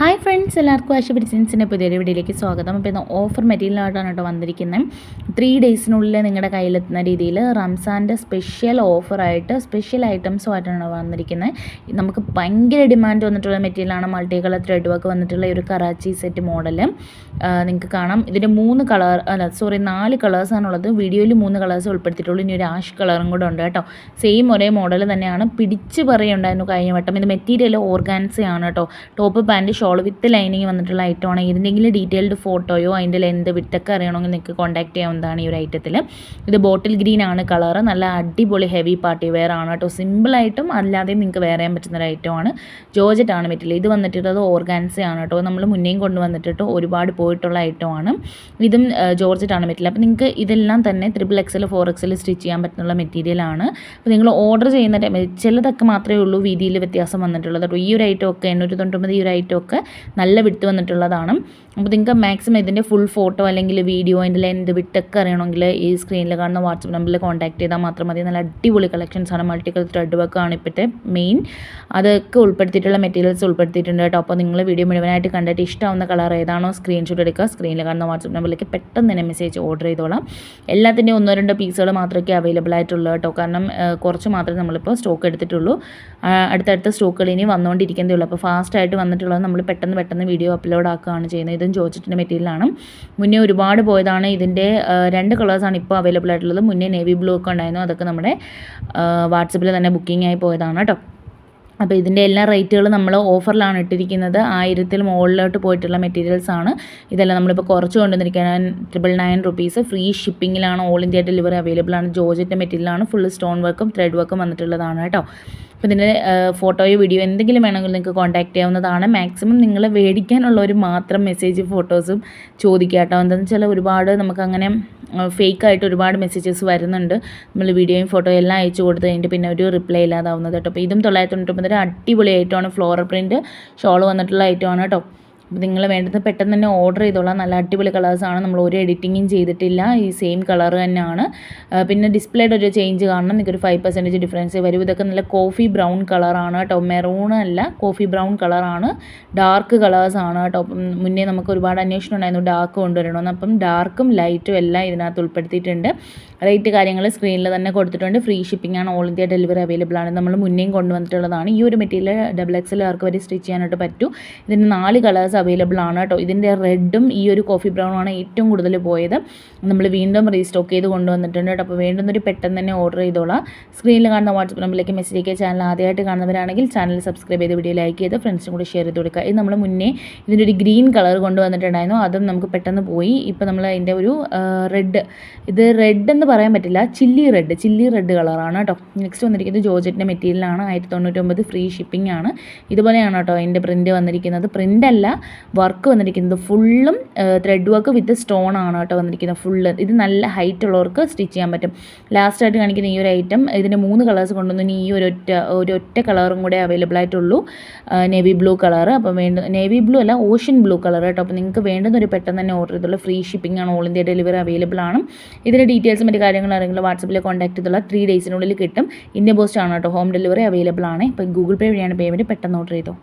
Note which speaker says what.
Speaker 1: Hi friends എല്ലാവർക്കും ആശ ഡിസൈൻസിന്റെ പുതിയൊരു വീഡിയോയിലേക്ക് സ്വാഗതം. അപ്പോൾ ഇന്ന് ഓഫർ മെറ്റീരിയലായിട്ടാണ് കേട്ടോ വന്നിരിക്കുന്നത്. ത്രീ ഡേയ്സിനുള്ളിൽ നിങ്ങളുടെ കയ്യിലെത്തുന്ന രീതിയിൽ റംസാന്റെ സ്പെഷ്യൽ ഓഫറായിട്ട് സ്പെഷ്യൽ ഐറ്റംസുമായിട്ടാണ് വന്നിരിക്കുന്നത്. നമുക്ക് ഭയങ്കര ഡിമാൻഡ് വന്നിട്ടുള്ള മെറ്റീരിയലാണ് മൾട്ടി കളർ ത്രെഡ് വർക്ക് വന്നിട്ടുള്ള ഒരു കറാച്ചി സെറ്റ് മോഡൽ നിങ്ങൾക്ക് കാണാം. ഇതിന്റെ മൂന്ന് കളർ അല്ല സോറി നാല് കളേഴ്സാണുള്ളത് വീഡിയോയിൽ മൂന്ന് കളേഴ്സ് ഉൾപ്പെടുത്തിയിട്ടുള്ളൂ. ഇനി ഒരു ആഷ് കളറും കൂടെ ഉണ്ട് കേട്ടോ. സെയിം ഒരേ മോഡൽ തന്നെയാണ്. പിടിച്ച് പറയുണ്ടായിരുന്നു കഴിഞ്ഞ വട്ടം. ഇത് മെറ്റീരിയൽ ഓർഗാൻസയാണ് കേട്ടോ. Top pant shawl with lining വന്നിട്ടുള്ള ഐറ്റമാണ് ഇതിന്റെങ്കിലും ഡീറ്റെയിൽഡ് ഫോട്ടോയോ അതിന്റെ ലെന്ത് വിട്ടൊക്കെ അറിയണമെങ്കിൽ നിങ്ങൾക്ക് കോൺടാക്ട് ചെയ്യാവുന്നതാണ് ഈ ഒരു ഐറ്റത്തിൽ ഇത് ബോട്ടിൽ ഗ്രീൻ ആണ് കളർ നല്ല അടിപൊളി ഹെവി പാർട്ടി വെയർ ആണ് കേട്ടോ. സിമ്പിളായിട്ടും അല്ലാതെയും നിങ്ങൾക്ക് വെയർ ചെയ്യാൻ പറ്റുന്ന ഒരു ഐറ്റമാണ് ജോർജറ്റ് ആണ് മെറ്റീരിയൽ. ഇത് വന്നിട്ടുള്ളത് ഓർഗാൻസയാണ് കേട്ടോ. നമ്മൾ മുന്നേയും കൊണ്ടുവന്നിട്ട് ഒരുപാട് പോയിട്ടുള്ള ഐറ്റമാണ് ഇതും ജോർജറ്റ് ആണ് മെറ്റീരിയൽ. അപ്പോൾ നിങ്ങൾക്ക് ഇതെല്ലാം തന്നെ triple XL four XL stitch ചെയ്യാൻ പറ്റുന്ന മെറ്റീരിയൽ ആണ്. അപ്പോൾ നിങ്ങൾ ഓർഡർ ചെയ്യുന്ന ചിലതൊക്കെ മാത്രമേ ഉള്ളൂ വീതിയിൽ വ്യത്യാസം വന്നിട്ടുള്ളത് കേട്ടോ. ഈ ഒരു ഐറ്റം ഒക്കെ എണ്ണൂറ്റി തൊണ്ണൂറ്റൊമ്പത് ഈ ഒരു ഐറ്റം ഒക്കെ നല്ല വിട്ട് വന്നിട്ടുള്ളതാണ്. അപ്പോൾ നിങ്ങൾക്ക് മാക്സിമം ഇതിന്റെ ഫുൾ ഫോട്ടോ അല്ലെങ്കിൽ വീഡിയോ അതിന്റെ ലെന്ത് വിട്ടൊക്കെ അറിയണമെങ്കിൽ ഈ സ്ക്രീനിൽ കാണുന്ന വാട്സപ്പ് നമ്പറിൽ കോൺടാക്ട് ചെയ്താൽ മാത്രം മതി. നല്ല അടിപൊളി കളക്ഷൻസ് ആണ്. മൾട്ടി കളർ ത്രെഡ് വർക്ക് ആണ് ഇപ്പോഴത്തെ മെയിൻ അതൊക്കെ ഉൾപ്പെടുത്തിയിട്ടുള്ള മെറ്റീരിയൽസ് ഉൾപ്പെടുത്തിയിട്ടുണ്ട് കേട്ടോ. അപ്പോൾ നിങ്ങൾ വീഡിയോ മുഴുവനായിട്ട് കണ്ടിട്ട് ഇഷ്ടമാവുന്ന കളർ ഏതാണോ സ്ക്രീൻഷോട്ട് എടുക്കുക. സ്ക്രീനിൽ കാണുന്ന വാട്സപ്പ് നമ്പറിലേക്ക് പെട്ടെന്ന് തന്നെ മെസ്സേജ് ഓർഡർ ചെയ്തോളാം. എല്ലാത്തിന്റെയും ഒന്നോ രണ്ടോ പീസുകൾ മാത്രമേ അവൈലബിൾ ആയിട്ടുള്ളൂ കേട്ടോ. കാരണം കുറച്ച് മാത്രമേ നമ്മളിപ്പോൾ സ്റ്റോക്ക് എടുത്തിട്ടുള്ളൂ. അടുത്തടുത്ത സ്റ്റോക്കുകൾ ഇനി വന്നുകൊണ്ടിരിക്കുന്നതേ ഉള്ളൂ. അപ്പോൾ ഫാസ്റ്റായിട്ട് വന്നിട്ടുള്ളത് നമ്മൾ പെട്ടെന്ന് പെട്ടെന്ന് വീഡിയോ അപ്ലോഡ് ആക്കുകയാണ് ചെയ്യുന്നത്. ഇതും ജോർജറ്റിന്റെ മെറ്റീരിയലാണ്. മുന്നേ ഒരുപാട് പോയതാണ്. ഇതിന്റെ രണ്ട് കളേഴ്സാണ് ഇപ്പോൾ അവൈലബിൾ ആയിട്ടുള്ളത്. മുന്നേ നേവി ബ്ലൂ ഒക്കെ ഉണ്ടായിരുന്നു. അതൊക്കെ നമ്മുടെ വാട്സപ്പിൽ തന്നെ ബുക്കിംഗ് ആയി പോയതാണ് കേട്ടോ അപ്പോൾ ഇതിന്റെ എല്ലാ റേറ്റുകളും നമ്മൾ ഓഫറിലാണ് ഇട്ടിരിക്കുന്നത്. ആയിരത്തിൽ മുകളിലോട്ട് പോയിട്ടുള്ള മെറ്റീരിയൽസ് ആണ്. ഇതെല്ലാം നമ്മളിപ്പോൾ കുറച്ച് കൊണ്ടുവന്നിരിക്കാൻ ട്രിപ്പിൾ നയൻ റുപ്പീസ് ഫ്രീ ഷിപ്പിങ്ങിലാണ് ഓൾ ഇന്ത്യ ഡെലിവറി അവൈലബിൾ ആണ്. ജോർജറ്റ് മെറ്റീരിയലാണ് ഫുൾ സ്റ്റോൺ വർക്കും ത്രെഡ് വർക്കും വന്നിട്ടുള്ളതാണ് കേട്ടോ അപ്പോൾ ഇതിന്റെ ഫോട്ടോയോ വീഡിയോ എന്തെങ്കിലും വേണമെങ്കിൽ നിങ്ങൾക്ക് കോൺടാക്ട് ചെയ്യാവുന്നതാണ്. മാക്സിമം നിങ്ങൾ മേടിക്കാനുള്ളവർ മാത്രം മെസ്സേജ് ഫോട്ടോസും ചോദിക്കുക കേട്ടോ. എന്താണെന്ന് വെച്ചാൽ ഒരുപാട് നമുക്കങ്ങനെ ഫേക്കായിട്ട് ഒരുപാട് മെസ്സേജസ് വരുന്നുണ്ട്. നമ്മൾ വീഡിയോയും ഫോട്ടോയും എല്ലാം അയച്ചു കൊടുത്ത് കഴിഞ്ഞിട്ട് പിന്നെ ഒരു റിപ്ലൈ ഇല്ലാതാവുന്നത് കേട്ടോ. അപ്പോൾ ഇതും തൊള്ളായിരത്തി അടിപൊളി ഐറ്റമാണ് ഫ്ലോറൽ പ്രിന്റ് ഷോൾ വന്നിട്ടുള്ള ഐറ്റമാണ് കേട്ടോ. അപ്പോൾ നിങ്ങൾ വേണ്ടത് പെട്ടെന്ന് തന്നെ ഓർഡർ ചെയ്തോളാം. നല്ല അടിപൊളി കളേഴ്സാണ് നമ്മൾ ഒരു എഡിറ്റിങ്ങും ചെയ്തിട്ടില്ല. ഈ സെയിം കളർ തന്നെയാണ്. പിന്നെ ഡിസ്പ്ലേയുടെ ഒരു ചേഞ്ച് കാണണം. നിങ്ങൾക്ക് ഒരു ഫൈവ് പെർസെന്റേജ് ഡിഫറൻസ് വരും. ഇതൊക്കെ നല്ല കോഫി ബ്രൗൺ കളറാണ് കേട്ടോ. മെറൂൺ അല്ല കോഫി ബ്രൗൺ കളറാണ് ഡാർക്ക് കളേഴ്സാണ് കേട്ടോ. മുന്നേ നമുക്ക് ഒരുപാട് അന്വേഷണം ഉണ്ടായിരുന്നു. ഡാർക്ക് കൊണ്ടുവരണമെന്ന്. അപ്പം ഡാർക്കും ലൈറ്റും എല്ലാം ഇതിനകത്ത് ഉൾപ്പെടുത്തിയിട്ടുണ്ട്. റേറ്റ് കാര്യങ്ങൾ സ്ക്രീനിൽ തന്നെ കൊടുത്തിട്ടുണ്ട്. ഫ്രീ ഷിപ്പിംഗ് ആണ്. ഓൾ ഇന്ത്യ ഡെലിവറി അവൈലബിൾ ആണ്. നമ്മൾ മുന്നേയും കൊണ്ടുവന്നിട്ടുള്ളതാണ്. ഈ ഒരു മെറ്റീരിയൽ ഡബിൾ എക്സൽ ആർക്ക് വരെ സ്റ്റിച്ച് ചെയ്യാനായിട്ട് പറ്റും? ഇതിന് നാല് കളേഴ്സ് അവൈലബിൾ ആണ് കേട്ടോ. ഇതിന്റെ റെഡും ഈ ഒരു കോഫി ബ്രൗൺ ആണ് ഏറ്റവും കൂടുതൽ പോയത്. നമ്മൾ വീണ്ടും റീസ്റ്റോക്ക് ചെയ്ത് കൊണ്ടുവന്നിട്ടുണ്ട് കേട്ടോ. അപ്പോൾ വേണ്ടുന്ന ഒരു പെട്ടെന്ന് തന്നെ ഓർഡർ ചെയ്തോളാം. സ്ക്രീനിൽ കാണുന്ന വാട്സപ്പ് നമ്പറിലേക്ക് മെസ്സേജ് അയക്കുക. ചാനൽ ആദ്യമായിട്ട് കാണുന്നവരാണെങ്കിൽ ചാനൽ സബ്സ്ക്രൈബ് ചെയ്ത് വീഡിയോ ലൈക്ക് ചെയ്ത് ഫ്രണ്ട്സും കൂടി ഷെയർ ചെയ്ത് കൊടുക്കുക. ഇത് നമ്മൾ മുന്നേ ഇതിന്റെ ഒരു ഗ്രീൻ കളർ കൊണ്ടുവന്നിട്ടുണ്ടായിരുന്നു. അതും നമുക്ക് പെട്ടെന്ന് പോയി. ഇപ്പോൾ നമ്മൾ അതിന്റെ ഒരു റെഡ് ഇത് റെഡ് എന്ന് പറയാൻ പറ്റില്ല. ചില്ലി റെഡ് ചില്ലി റെഡ് കളറാണ് കേട്ടോ. നെക്സ്റ്റ് വന്നിരിക്കുന്നത് ജോർജറ്റിന്റെ മെറ്റീരിയലാണ് ആയിരത്തി തൊണ്ണൂറ്റൊമ്പത് ഫ്രീ ഷിപ്പിംഗ് ആണ്. ഇതുപോലെയാണ് കേട്ടോ അതിന്റെ പ്രിന്റ് വന്നിരിക്കുന്നത്. പ്രിന്റ് അല്ല വർക്ക് വന്നിരിക്കുന്നത്. ഫുള്ളും ത്രെഡ് വർക്ക് വിത്ത് സ്റ്റോൺ ആണ് കേട്ടോ വന്നിരിക്കുന്നത് ഫുള്ള്. ഇത് നല്ല ഹൈറ്റ് ഉള്ളവർക്ക് സ്റ്റിച്ച് ചെയ്യാൻ പറ്റും. ലാസ്റ്റായിട്ട് കാണിക്കുന്ന ഈ ഒരു ഐറ്റം ഇതിന്റെ മൂന്ന് കളേഴ്സ് കൊണ്ടുവന്നു. ഈ ഒരു ഒറ്റ ഒരു ഒറ്റ കളറും കൂടെ അവൈലബിൾ ആയിട്ടുള്ളൂ. നേവി ബ്ലൂ കളർ അപ്പോൾ വേണ്ട നേവി ബ്ലൂ അല്ല ഓഷ്യൻ ബ്ലൂ കളർ കേട്ടോ. അപ്പോൾ നിങ്ങൾക്ക് വേണ്ടുന്ന ഒരു പെട്ടെന്ന് തന്നെ ഓർഡർ ചെയ്തുള്ള ഫ്രീ ഷിപ്പിംഗ് ആണ് ഓൾ ഇന്ത്യ ഡെലിവറി അവൈലബിൾ ആണ്. ഇതിന്റെ ഡീറ്റെയിൽസും മറ്റു കാര്യങ്ങളും അറിയുമ്പോൾ വാട്സപ്പിൽ കോൺടാക്ട് ചെയ്തുള്ള ത്രീ ഡേയ്സിനുള്ളിൽ കിട്ടും. ഇന്ത്യ പോസ്റ്റ് ആണ് കേട്ടോ ഹോം ഡെലിവറി അവൈലബിൾ ആണ്. ഇപ്പോൾ ഗൂഗിൾ പേ വഴിയാണ് പേയ്മെന്റ് പെട്ടെന്ന് ഓർഡർ ചെയ്തോ.